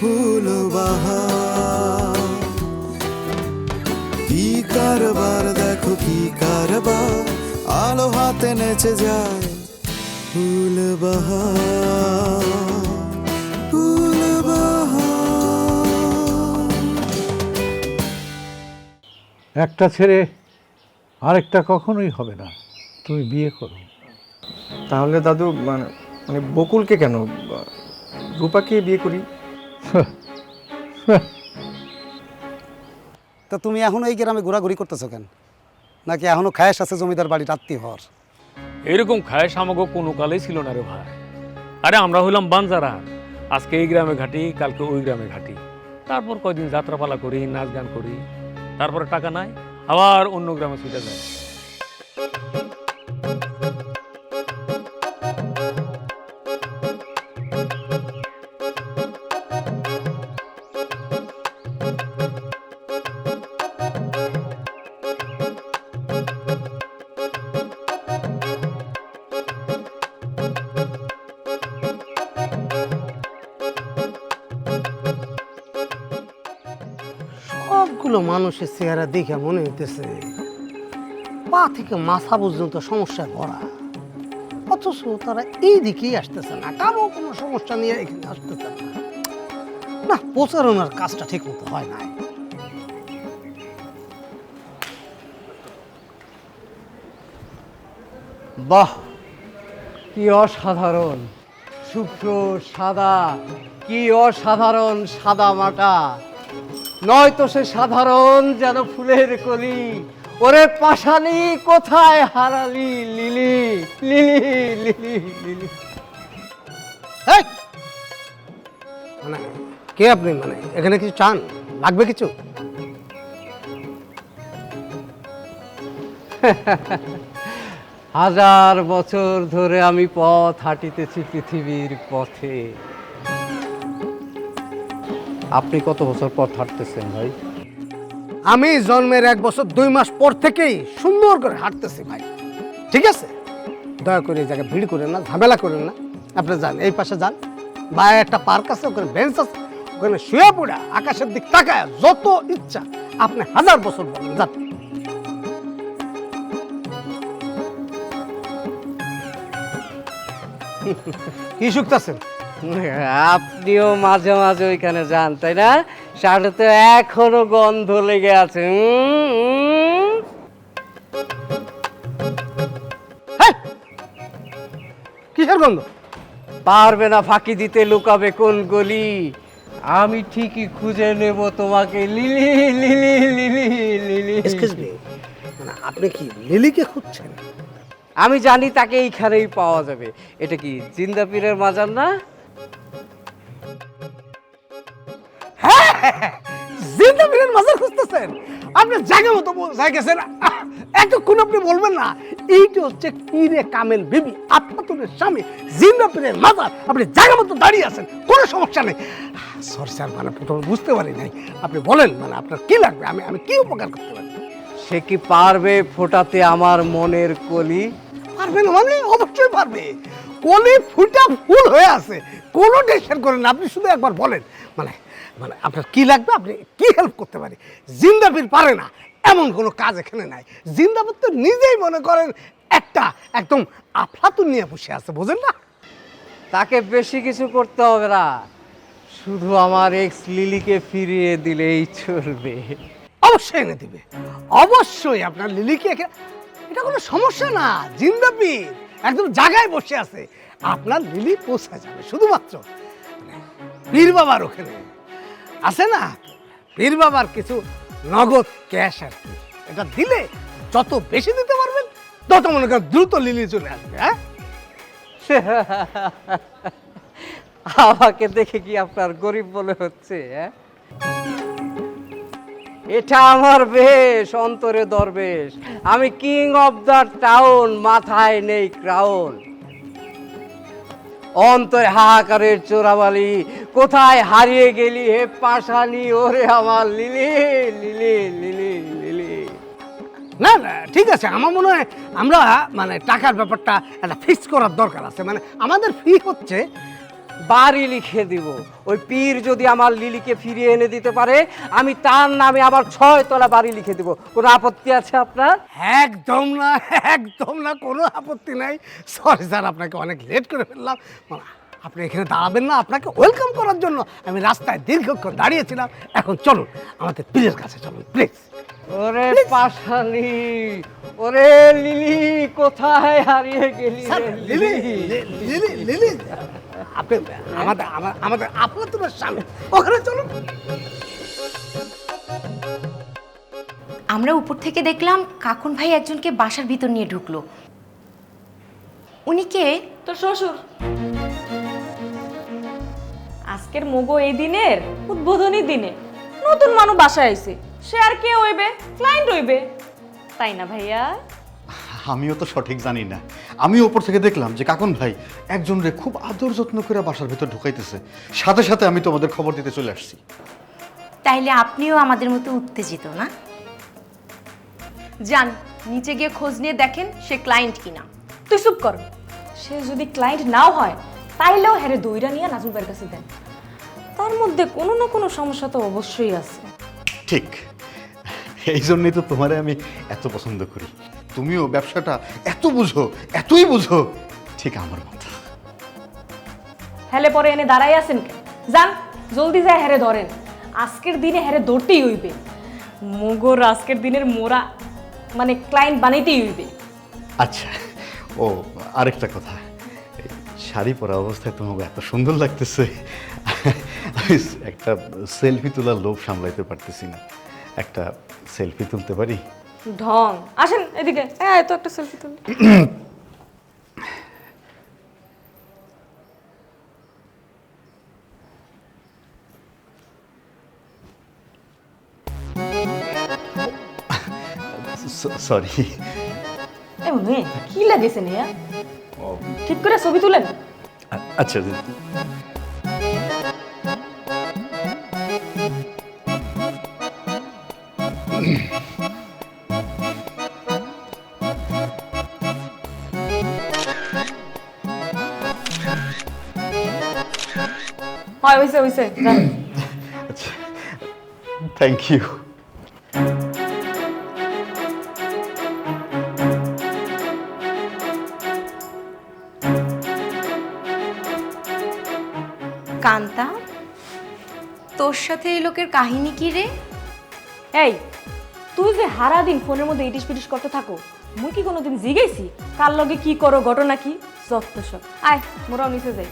ফুল বাহার কি কারবার দেখো কি কারবার। আলো হাতে নেচে যায় ফুল বাহার ফুল একটা ছেড়ে আরেকটা কখনোই হবে না। তুমি বিয়ে করো। তাহলে দাদু মানে মানে বকুলকে কেন? রূপাকে বিয়ে করি? তা তুমি এখনও এই গ্রামে ঘোরাঘুরি করতেছো কেন? নাকি এখনও খায়াস আছে জমিদার বাড়ির আত্মীয় হওয়ার? এরকম খায় সামগ্র কোনো কালেই ছিল না রে ভাই। আরে আমরা হইলাম বানজারা আজকে এই গ্রামে ঘাটি, কালকে ওই গ্রামে ঘাটি। তারপর কয়দিন যাত্রাপালা করি, নাচ গান করি। তারপরে টাকা নাই, আবার অন্য গ্রামে ছুটে যায় মানুষের চেহারা দেখে মনে হইতেছে, পা থেকে মাথা পর্যন্ত সমস্যায় ভরা। অথচ তারা এই দিকেই আসতেছে না, কারও কোনো সমস্যা নিয়ে এখানে আসতেছে না। না, প্রচারণার কাজটা ঠিক মতো হয় না বাহ, কি অসাধারণ। শুভ্র, সাদা, কি অসাধারণ সাদা মাটা। নয়তো সে সাধারণ যেন ফুলের কলি। ওরে পাশালি কোথায় হারালি লিলি? Lily Lily Lily. মানে কে আপনি মানে? এখানে কিছু চান? লাগবে কিছু? হাজার বছর ধরে আমি পথ হাঁটিতেছি পৃথিবীর পথে। আপনি কত বছর পর হাঁটতেছেন ভাই? আমি জন্মের এক বছর দুই মাস পর থেকেই সুন্দর করে হাঁটতেছি ভাই। ঠিক আছে? দয়া করে এই জায়গায় ভিড় করেন না, ঝামেলা করেন না। আপনি যান, এই পাশে যান। বাইরে একটা পার্ক আছে, ওখানে বেঞ্চ আছে। ওখানে শুয়ে পড়া আকাশের দিক তাকায় যত ইচ্ছা আপনি হাজার বছর বলেন যান। কি শুকতাছেন আপনিও মাঝে মাঝে ওইখানে যান তাই না? শার্টে তো এখনও গন্ধ লেগে আছে কিসের গন্ধ? পারবে না ফাঁকি দিতে লুকাবে কোন গলি? আমি ঠিকই খুঁজে নেব তোমাকে Lily Lily Lily Lily. Excuse me মানে আপনি কি লিলিকে খুঁজছেন? আমি জানি তাকে এইখানেই পাওয়া যাবে। এটা কি জিন্দা পীরের মাজার না? জিন্দা বীরের মাজার খুঁজতেছেন? আপনি জায়গা মতো গেছেন এতক্ষণ আপনি বলবেন না এইটা হচ্ছে পীরে কামেল বিবি আফাতুনের স্বামী জিন্দা পীরের মাজার। আপনি জায়গা মতো দাঁড়িয়ে আছেন কোনো সমস্যা নেই। সরি স্যার মানে প্রথমে বুঝতে পারি নাই। আপনি বলেন মানে আপনার কি লাগবে? আমি আমি কি উপকার করতে পারি? সে কি পারবে ফোটাতে আমার মনের কলি? পারবেন মানে? অবশ্যই পারবে। কলি ফুটা ফুল হয়ে আছে। কোনো টেনশন করেন না। আপনি শুধু একবার বলেন। মানে মানে আপনার কি লাগবে আপনি কি হেল্প করতে পারি? জিন্দাবির পারে না এমন কোনো কাজ এখানে নাই। জিন্দাবাদ তো নিজেই মনে করেন একটা একদম আফলাতুন নিয়ে বসে আছে বোঝেন না? তাকে বেশি কিছু করতে হবে না। শুধু আমার এক্স লিলিকে ফিরিয়ে দিলেই চলবে। অবশ্যই এনে দিবে। অবশ্যই আপনার লিলিকে এটা কোনো সমস্যা না জিন্দাবির একদম জায়গায় বসে আছে। আপনার লিলি পৌঁছে যাবে শুধুমাত্র। মানে পীর বাবার ওখানে। আছে না? পীর বাবার কিছু নগদ ক্যাশ আর কি। এটা দিলে যত বেশি দিতে পারবেন, তত মনে করেন দ্রুত লিলি চলে আসবে হ্যাঁ? আমাকে দেখে কি আপনার গরিব বলে হচ্ছে হ্যাঁ? এটা আমার বেশ, অন্তরে দরবেশ। আমি কিং অফ দ্য টাউন মাথায় নেই ক্রাউন অন্তরে হাহাকারের চোরাবালি। কোথায় হারিয়ে গেলি হে পাশানি ওরে আমার লিলি লিলি লিলি লিলি। না না, ঠিক আছে। আমার মনে হয় আমরা মানে টাকার ব্যাপারটা একটা ফিক্স করার দরকার আছে। মানে আমাদের ফি হচ্ছে বাড়ি লিখে দিব। ওই পীর যদি আমার লিলিকে ফিরিয়ে এনে দিতে পারে আমি তার নামে আবার ছয় তলা বাড়ি লিখে দিব। কোনো আপত্তি আছে আপনার? একদম না একদম না কোনো আপত্তি নাই। সরি স্যার আপনাকে অনেক লেট করে ফেললাম। আপনি এখানে দাঁড়াবেন না আপনাকে ওয়েলকাম করার জন্য। আমি রাস্তায় দীর্ঘক্ষণ দাঁড়িয়েছিলাম। এখন চলুন আমাদের পীরের কাছে চলুন প্লিজ ওরে পাশানি ওরে লিলি কোথায় হারিয়ে গেলি লিলি লিলি লিলি। আপনি আমাদের আমা- আমাদের আপনার তোমার সামনে ওখানে চলুন আমরা উপর থেকে দেখলাম কাকুন ভাই একজনকে বাসার ভিতর নিয়ে ঢুকলো। উনি কে? তোর শ্বশুর। আজকের মগো এই দিনের উদ্বোধনী দিনে। নতুন মানুষ বাসায় আইছে। সে আর কে হইবে? ক্লায়েন্ট হইবে। তাই না ভাইয়া? আমিও তো সঠিক জানি না। আমি ওপর থেকে দেখলাম যে কাকুন ভাই একজন রে খুব আদর যত্ন করে বাসার ভিতর ঢুকাইতেছে। সাথে সাথে আমি তোমাদের খবর দিতে চলে আসছি। তাইলে আপনিও আমাদের মতো উত্তেজিত না? যান নিচে গিয়ে খোঁজ নিয়ে দেখেন সে ক্লায়েন্ট কিনা। তুই চুপ কর। সে যদি ক্লায়েন্ট নাও হয় তাইলেও হ্যারে দইরা নিয়ে ভাইয়ের কাছে দেন। তার মধ্যে কোনো না কোনো সমস্যা তো অবশ্যই আছে। ঠিক। এই জন্যই তো তোমারে আমি এত পছন্দ করি। তুমিও ব্যবসাটা এত বুঝো এতই বুঝো ঠিক আমার মতো। হেলে পরে এনে দাঁড়াই আছেন কেন যান জলদি যায় হেরে ধরেন। আজকের দিনে হেরে ধরতেই হইবে। মোগর আজকের দিনের মোরা মানে ক্লায়েন্ট বানাইতেই হইবে। আচ্ছা ও আরেকটা কথা। শাড়ি পরা অবস্থায় তোমাকে এত সুন্দর লাগতেছে। একটা সেলফি তোলার লোভ সামলাইতে পারতেছি না। একটা সেলফি তুলতে পারি? ঢং। আসেন এদিকে। হ্যাঁ তো একটা সেলফি তুলি। সরি এ মেয়ে কি লাগেছে নিয়া? ঠিক করে ছবি তুলেন। আচ্ছা হয় হইছে হইছে আচ্ছা থ্যাংক ইউ কান্তা তোর সাথে এই লোকের কাহিনী কি রে? এই তুই যে হারা দিন ফোনের মধ্যে ইটিস পিটিস করতে থাকো মুই কি কোনোদিন জিগেছি কার লগে কি করো ঘটনা কি? যত সব। আয় মোরাও নিচে যাই।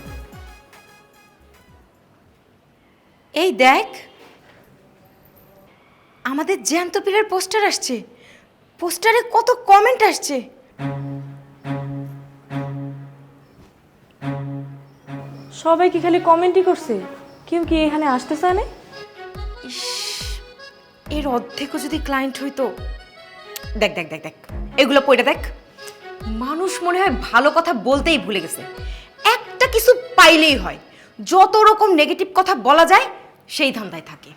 এই দেখ। আমাদের জ্যান্ত পীরের পোস্টার আসছে। পোস্টারে কত কমেন্ট আসছে। সবাই কি খালি কমেন্টই করছে? কেউ কি এখানে আসতে চায় না ইস এর অর্ধেকও যদি ক্লায়েন্ট হইতো। দেখ দেখ দেখ দেখ এগুলো পড়ে দেখ। মানুষ মনে হয় ভালো কথা বলতেই ভুলে গেছে। একটা কিছু পাইলেই হয়। যত রকম নেগেটিভ কথা বলা যায় সেই ধান্দায় থাকে।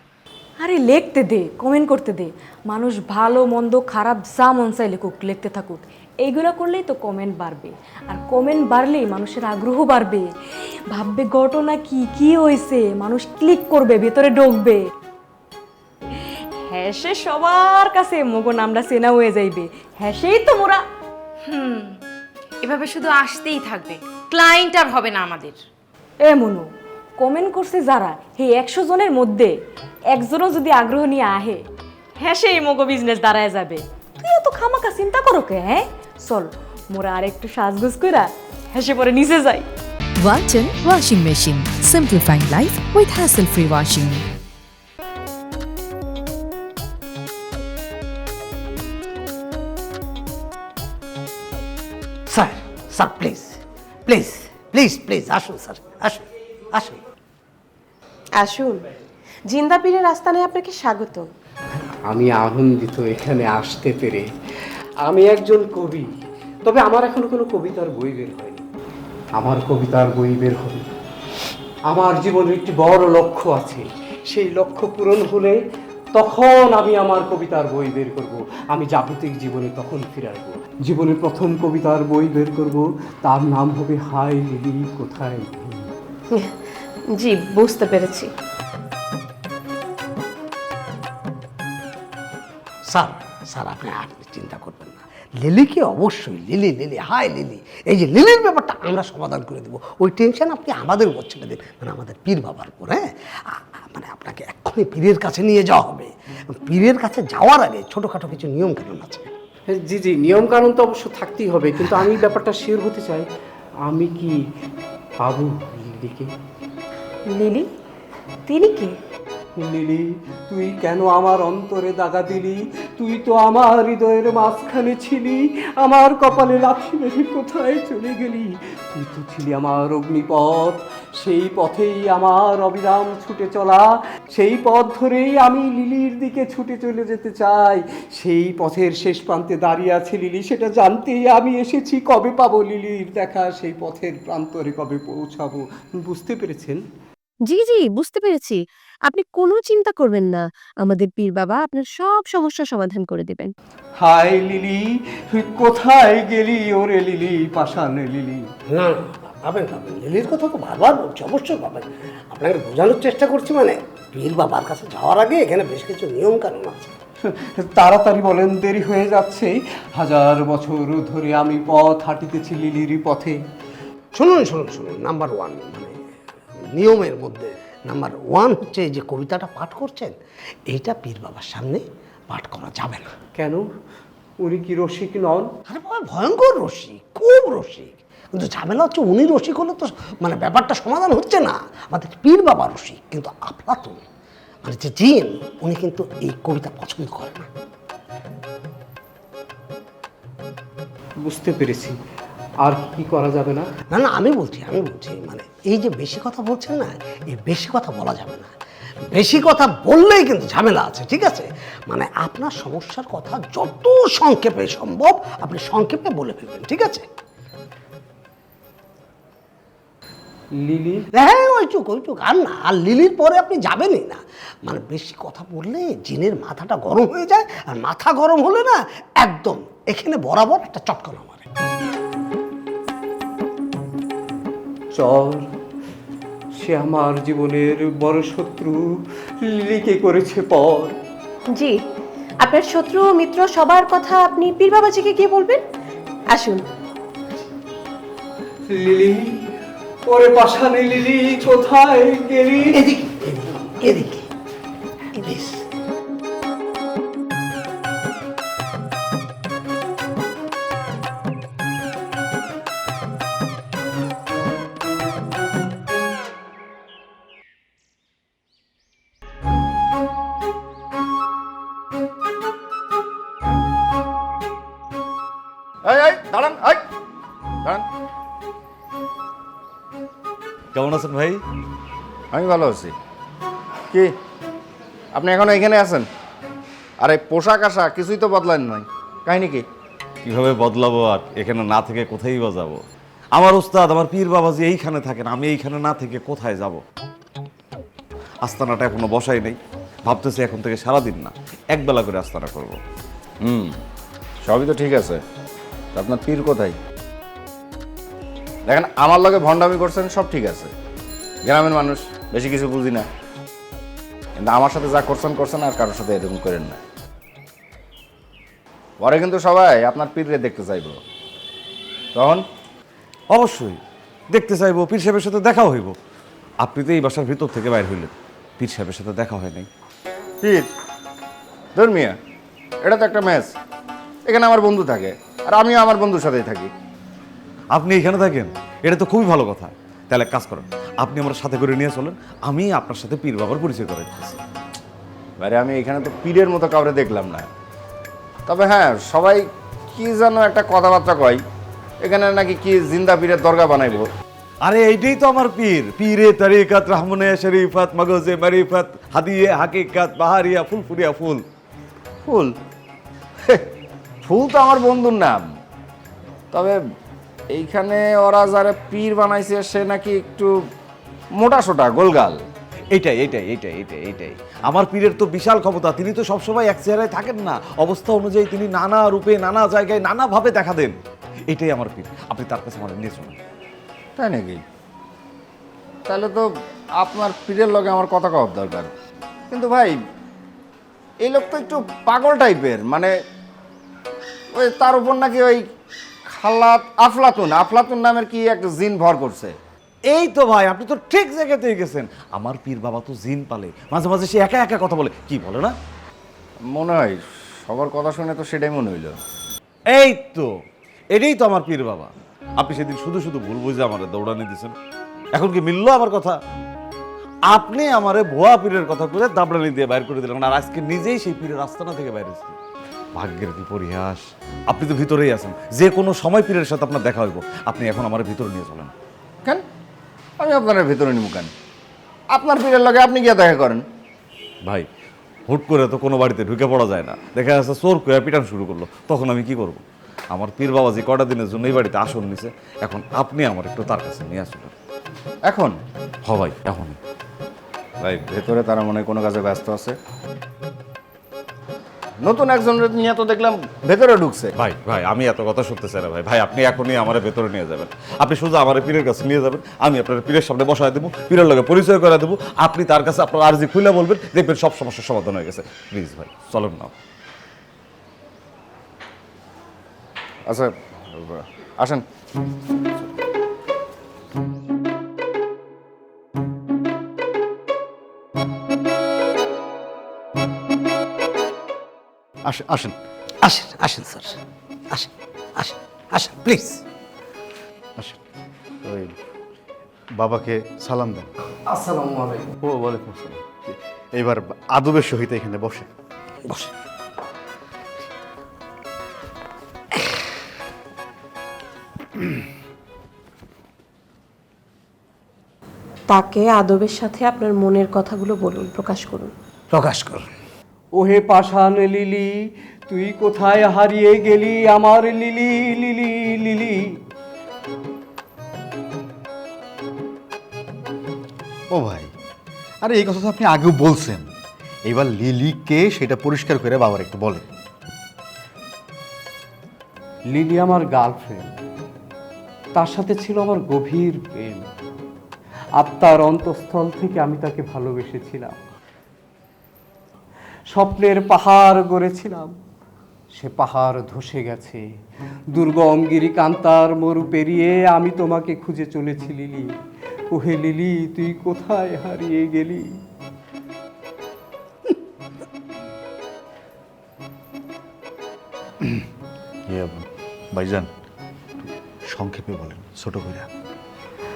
আরে লিখতে দে কমেন্ট করতে দে। মানুষ ভালো মন্দ খারাপ যা মন চাই লেখুক লিখতে থাকুক। এইগুলো করলেই তো কমেন্ট বাড়বে। আর কমেন্ট বাড়লেই মানুষের আগ্রহ বাড়বে। ভাববে ঘটনা কি কি হয়েছে? মানুষ ক্লিক করবে ভেতরে ঢুকবে। হ্যাসে সবার কাছে মগো নামটা চেনা হয়ে যাইবে। হ্যাসেই তো মোরা। হুম এভাবে শুধু আসতেই থাকবে। ক্লায়েন্ট আর হবে না আমাদের। এ মনু কমেন্ট করছে যারা এই একশো জনের মধ্যে একজনও যদি আগ্রহ নিয়ে আহে হ্যাঁ সেই মগো বিজনেস দাঁড়ায় যাবে। তুই এত খামাকা চিন্তা করো কে হ্যাঁ? চল মোরা আর একটু সাজগুজ করা হেসে পরে নিচে যাই। Walton Washing Machine. Simplifying life with hassle-free washing sir sir please please please please আসুন স্যার আসুন আসুন। আসুন। জিন্দা পীরের আস্তানে আপনাকে স্বাগত আমি আনন্দিত এখানে আসতে পেরে। আমি একজন কবি তবে আমার এখনও কোনো কবিতার বই বের হয়নি। আমার কবিতার বই বের হবে। আমার জীবনের একটি বড় লক্ষ্য আছে। সেই লক্ষ্য পূরণ হলে তখন আমি আমার কবিতার বই বের করব। আমি জাগতিক জীবনে তখন ফিরে আসব। জীবনের প্রথম কবিতার বই বের করব। তার নাম হবে হাই লিলি কোথায় জি বুঝতে পেরেছি। স্যার স্যার আপনি আপনি চিন্তা করবেন লিলিকে অবশ্যই লিলি লিলি হাই লিলি। এই যে লিলির ব্যাপারটা আমরা সমাধান করে দেবো। ওই টেনশন আপনি আমাদের উপর ছেড়ে দিন মানে আমাদের পীর বাবার উপর হ্যাঁ? মানে আপনাকে এক্ষুনি পীরের কাছে নিয়ে যাওয়া হবে। পীরের কাছে যাওয়ার আগে ছোটোখাটো কিছু নিয়ম কানুন আছে জি জি নিয়ম কানুন তো অবশ্য থাকতেই হবে কিন্তু আমি ব্যাপারটা শিওর হতে চাই আমি কি পাবো লিলিকে? লিলি তিনি কে? লিলি তুই কেন আমার অন্তরে দাগা দিলি? তুই তো আমার হৃদয়ের মাঝখানে ছিলি, আমার কপালে লাথি মেরে কোথায় চলে গেলি? তুই তো ছিলি আমার অগ্নিপথ, সেই পথেই আমার অবিরাম ছুটে চলা, সেই পথ ধরেই আমি লিলির দিকে ছুটে চলে যেতে চাই। সেই পথের শেষ প্রান্তে দাঁড়িয়ে আছে লিলি, সেটা জানতেই আমি এসেছি। কবে পাবো লিলির দেখা? সেই পথের প্রান্তরে কবে পৌঁছাবো? বুঝতে পেরেছেন? জি জি, বুঝতে পেরেছি। আপনি কোনো চিন্তা করবেন না। আমাদের পীর বাবা আপনার সব সমস্যার সমাধান করে দেবেন। হাই লিলি তুই কোথায় গেলি ওরে লিলি পাষাণ লিলি? না না পাবেন পাবেন। লিলির কথা তো বারবার বলছি অবশ্যই পাবেন। আপনাকে বোঝানোর চেষ্টা করছি মানে পীর বাবার কাছে যাওয়ার আগে এখানে বেশ কিছু নিয়ম কানুন আছে। তাড়াতাড়ি বলেন দেরি হয়ে যাচ্ছে। হাজার বছর ধরে আমি পথ হাঁটিতেছি লিলির পথে। শুনুন শুনুন শুনুন নাম্বার ওয়ান মানে নিয়মের মধ্যে নাম্বার ওয়ান হচ্ছে যে কবিতাটা পাঠ করছেন এইটা পীর বাবার সামনে পাঠ করা যাবে না। কেন? উনি কি রসিক নন? আরে বাবা ভয়ঙ্কর রসিক খুব রসিক। কিন্তু ঝামেলা হচ্ছে উনি রসিক হলে তো মানে ব্যাপারটা সমাধান হচ্ছে না। আমাদের পীর বাবা রসিক কিন্তু আফলাতুন মানে যে জিন উনি কিন্তু এই কবিতা পছন্দ করেন না। বুঝতে পেরেছি। আর কি করা যাবে না? না না আমি বলছি আমি বলছি মানে এই যে বেশি কথা বলছেন না এই বেশি কথা বলা যাবে না। বেশি কথা বললেই কিন্তু ঝামেলা আছে ঠিক আছে? মানে আপনার সমস্যার কথা যত সংক্ষেপে সম্ভব আপনি সংক্ষেপে বলে ফেলবেন ঠিক আছে? লিলি? হ্যাঁ ওইটুক ওইটুক আর না আর লিলির পরে আপনি যাবেনই না। মানে বেশি কথা বললে জিনের মাথাটা গরম হয়ে যায় আর মাথা গরম হলে না একদম এখানে বরাবর একটা চটকানো মারে চর সে আমার জীবনের বড় শত্রু লিলিকে করেছে পর। জি আপনার শত্রু মিত্র সবার কথা আপনি পীর বাবাজিকে গিয়ে বলবেন? আসুন। লিলি ওরে পাশানি লিলি কোথায় গেলি? এদিকে এদিকে এদিকে। কেমন আছেন ভাই? আমি ভালো আছি। কি? আপনি এখনও এখানে আছেন? আরে পোশাক আশাক কিছুই তো বদলান নাই। কাহিনি কি? কীভাবে বদলাবো আর? এখানে না থেকে কোথায় বা যাব? আমার উস্তাদ আমার পীর বাবাজি এইখানে থাকেন আমি এইখানে না থেকে কোথায় যাব? আস্তানাটা এখনও বসাই নেই। ভাবতেছি এখন থেকে সারাদিন না একবেলা করে আস্তানা করব। হুম সবই তো ঠিক আছে। আপনার পীর কোথায়? দেখেন আমার লগে ভণ্ডামি করছেন সব ঠিক আছে। গ্রামের মানুষ বেশি কিছু বুঝি না। কিন্তু আমার সাথে যা করছেন করছেন আর কারোর সাথে এরকম করেন না। পরে কিন্তু সবাই আপনার পীররে দেখতে চাইব। তখন? অবশ্যই দেখতে চাইব পীর সাহেবের সাথে দেখা হইব। আপনি তো এই বাসার ভিতর থেকে বাইর হইলেন। পীর সাহেবের সাথে দেখা হয় নাই। পীর ধর্মিয়া এটা তো একটা ম্যাচ। এখানে আমার বন্ধু থাকে আর আমিও আমার বন্ধুর সাথেই থাকি। আপনি এখানে থাকেন এটা তো খুবই ভালো কথা। তাহলে কাজ করেন আপনি আমার সাথে করে নিয়ে চলেন আমি আপনার সাথে পীর বাবার পরিচয় করে দিতেছি। বাইরে আমি এখানে তো পীরের মতো কাউরে দেখলাম না। তবে হ্যাঁ সবাই কি যেন একটা কথাবার্তা কয় এখানে নাকি কি জিন্দা পীরের দরগা বানাইবো। আরে এইটাই তো আমার পীর পীরে তরিকাত রহমনে শরীফত মগজে মারিফত হাদিয়ে হাকিকত বাহারিয়া ফুলফুরিয়া ফুল। ফুল? ফুল তো আমার বন্ধুর নাম। তবে এইখানে ওরা যারা পীর বানাইছে সে নাকি একটু মোটা সোটা গোলগাল। এটাই এটাই এটাই এটাই এটাই আমার পীরের তো বিশাল ক্ষমতা তিনি তো সবসময় এক চেহারায় থাকেন না। অবস্থা অনুযায়ী তিনি নানা রূপে নানা জায়গায় নানাভাবে দেখা দেন। এটাই আমার পীর। আপনি তার কাছে আমার নিয়ে শুনুন তাই নাকি? তাহলে তো আপনার পীরের লগে আমার কথা কওয়ার দরকার। কিন্তু ভাই এই লোক তো একটু পাগল টাইপের মানে ওই তার উপর নাকি ওই আফলাতুন আফলাতুন নামের কি একটা জিন ভর করছে? এই তো ভাই আপনি তো ঠিক জায়গাতে গেছেন। আমার পীর বাবা তো জিন পালে মাঝে মাঝে সে একা একা কথা বলে কি বলে না? মনে হয় সবার কথা শুনে তো সেটাই মনে হইল। এই তো এটাই তো আমার পীর বাবা। আপনি সেদিন শুধু শুধু ভুল বুঝে আমার দৌড়ানি দিয়েছেন এখন কি মিললো আমার কথা? আপনি আমারে ভুয়া পীরের কথা করে দাবড়ানি দিয়ে বাইর করে দিলেন আর আজকে নিজেই সেই পীরের আস্তানা থেকে বাইরে এসেছেন ভাগ্যের কি পরিহাস আপনি তো ভিতরেই আছেন। যে কোনো সময় পীরের সাথে আপনার দেখা হইব। আপনি এখন আমার ভিতরে নিয়ে চলেন। কেন? আমি আপনার ভিতরে নিব কেন? আপনার পীরের লগে আপনি গিয়ে দেখা করেন। ভাই হুট করে তো কোনো বাড়িতে ঢুকে পড়া যায় না। দেখা যাচ্ছে চোর কয়া পিটান শুরু করল। তখন আমি কি করব? আমার পীর বাবাজি কটা দিনের জন্য এই বাড়িতে আসন নিছে? এখন আপনি আমার একটু তার কাছে নিয়ে আসুন। এখন? হ ভাই এখনই। ভাই ভেতরে তারা মনে কোনো কাজে ব্যস্ত আছে। নতুন একজন নিয়ে তো দেখলাম ভেতরে ঢুকছে। ভাই ভাই আমি এত কথা শুনতে চাই না ভাই। ভাই আপনি এখনই আমার ভেতরে নিয়ে যাবেন। আপনি শুধু আমার পীরের কাছে নিয়ে যাবেন। আমি আপনার পীরের সামনে বসায় দেবো পীরের লগে পরিচয় করে দেবো। আপনি তার কাছে আপনার আর্জি খুলে বলবেন দেখবেন সব সমস্যার সমাধান হয়ে গেছে। প্লিজ ভাই চলেন না। আচ্ছা আসেন। আসেন আসেন। আসেন আসেন স্যার আসেন আসেন আসেন প্লিজ আসেন। ওই বাবাকে সালাম দেন। আসসালামু আলাইকুম। ও ওয়ালাইকুম আসসালাম। এইবার আদবের সহিত এখানে বসে বসে তাকে আদবের সাথে আপনার মনের কথাগুলো বলুন প্রকাশ করুন। প্রকাশ করুন। ওহে পাষাণ লিলি তুই কোথায় হারিয়ে গেলি আমার লিলি লিলি লিলি? ও ভাই আরে এই কথা তো আপনি আগেও বলছেন। এবার লিলিকে সেটা পরিষ্কার করে বাবার একটু বলে লিলি আমার গার্লফ্রেন্ড তার সাথে ছিল আমার গভীর প্রেম। আত্মার অন্তঃস্থল থেকে আমি তাকে ভালোবেসেছিলাম। স্বপ্নের পাহাড় গড়েছিলাম। সে পাহাড় ধসে গেছে। দুর্গম গিরি কান্তার মরু পেরিয়ে আমি তোমাকে খুঁজে চলেছি লিলি। ওহে লিলি তুই কোথায় হারিয়ে গেলি? ইয়ে, ভাইজান সংক্ষেপে বলেন ছোট করে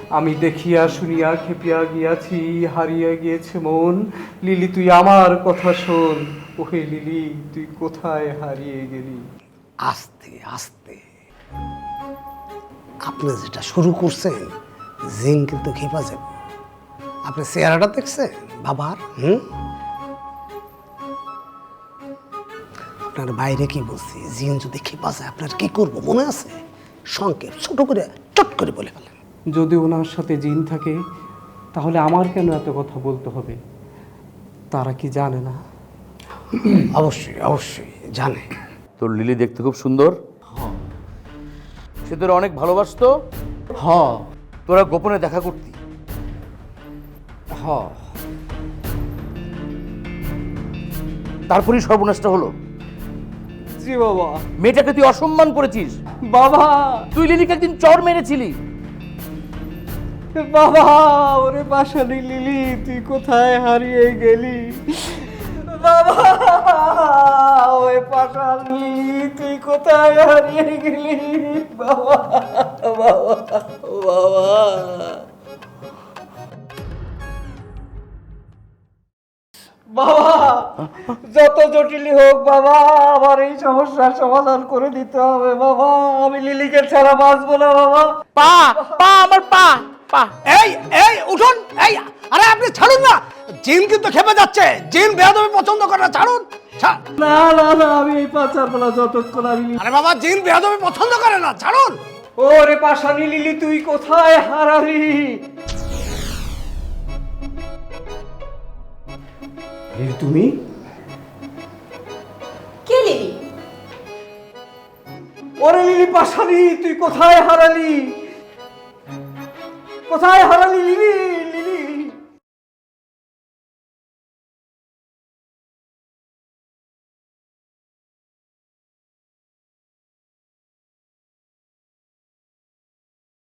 আমি দেখিয়া শুনিয়া খেপিয়া গিয়াছি, হারিয়া গিয়েছে মন। লিলি, তুই আমার কথা শোন। ওহে লিলি, তুই কোথায় হারিয়ে গেলি? আস্তে আস্তে। আপনি যেটা শুরু করছেন, জিন কিন্তু খেপা যাবে। আপনি চেহারাটা দেখছেন, বাবার, হুম? আপনার বাইরে কি বলছি? জিন যদি খেপা যায়, আপনার কি করব? মনে আছে? সংক্ষেপ ছোট করে, চট করে বলে ফেলেন। যদি ওনার সাথে জিন থাকে তাহলে আমার কেন এত কথা বলতে হবে? তারা কি জানে না? অবশ্যই অবশ্যই জানে। তোর লিলি দেখতে খুব সুন্দর। সে তোর অনেক ভালোবাসতো? হ তোরা গোপনে দেখা করতি। হ তারপরেই সর্বনাশটা হলো। জি বাবা। মেয়েটাকে তুই অসম্মান করেছিস। বাবা। তুই লিলিকে একদিন চর মেরেছিলি। বাবা, ওরে পাশানি লিলি, তুই কোথায় হারিয়ে গেলি? বাবা ওই পাশানি তুই কোথায় হারিয়ে গেলি? বাবা বাবা বাবা। বাবা, যত জটিলই হোক বাবা, আমার এই সমস্যার সমাধান করে দিতে হবে। বাবা, আমি লিলিকে ছাড়া বাঁচবো না, বাবা। পা পা, আমার পা। পা। এই এই উঠুন। এই আরে আপনি ছাড়ুন না। জিন কিন্তু খেপে যাচ্ছে। জিন বেয়াদবি পছন্দ করে না ছাড়ুন। ছা- না না না আমি এই পাচার বেলা যতক্ষণ আমি আরে বাবা জিন বেয়াদবি পছন্দ করে না ছাড়ুন। ওরে পাশানি লিলি তুই কোথায়? হারালি। লিলি তুমি? কে লিলি? ওরে লিলি পাশানি তুই কোথায় হারালি? কোথায় হারালি লিলি?